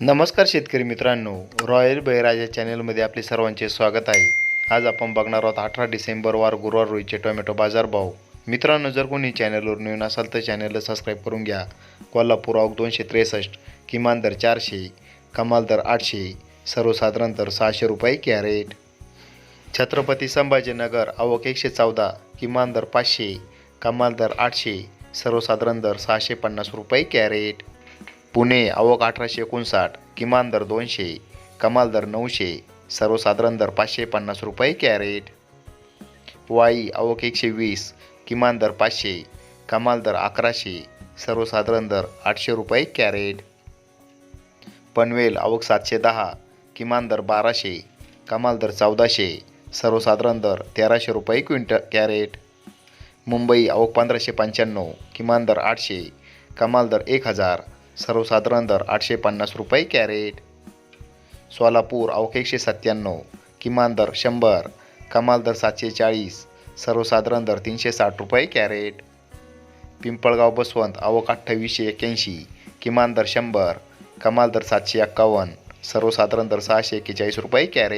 नमस्कार शेतकरी मित्रांनो. रॉयल बळीराजा चॅनलमध्ये आपले सर्वांचे स्वागत आहे. आज आपण बघणार आहोत अठरा डिसेंबर वार गुरुवार रोजचे टोमॅटो बाजारभाव मित्रांनो जर कोणी चॅनलवर नवीन असाल तर चॅनलला सबस्क्राईब करून घ्या. कोल्हापूर आवक दोनशे त्रेसष्ट किमान दर चारशे कमाल दर आठशे सर्वसाधारण दर सहाशे रुपये कॅरेट. छत्रपती संभाजीनगर आवक एकशे चौदा किमान दर पाचशे कमाल दर आठशे सर्वसाधारण दर सहाशे पन्नास रुपये कॅरेट. पुणे आवक अठराशे एकोणसाठ किमान दर दोनशे कमाल दर नऊशे सर्वसाधारण दर पाचशे पन्नास रुपये कॅरेट. वाई आवक एकशे वीस किमान दर पाचशे कमाल दर अकराशे सर्वसाधारण दर आठशे रुपये कॅरेट. पनवेल आवक सातशे दहा किमान दर बाराशे कमाल दर चौदाशे सर्वसाधारण दर तेराशे रुपये क्विंट कॅरेट. मुंबई आवक पंधराशे पंच्याण्णव किमान दर आठशे कमाल दर एक हजार सर्वसाधारण दर आठशे पन्नास रुपये कॅरेट. सोलापूर आवक एकशे सत्त्याण्णव. किमान दर शंभर. कमाल दर सातशे चाळीस सर्वसाधारण दर तीनशे साठ रुपये कॅरेट. पिंपळगाव बसवंत आवक अठ्ठावीसशे एक्याऐंशी किमान दर शंभर. कमाल दर सातशे एक्कावन्न. सर्वसाधारण दर सहाशे एक्केचाळीस रुपये कॅरेट.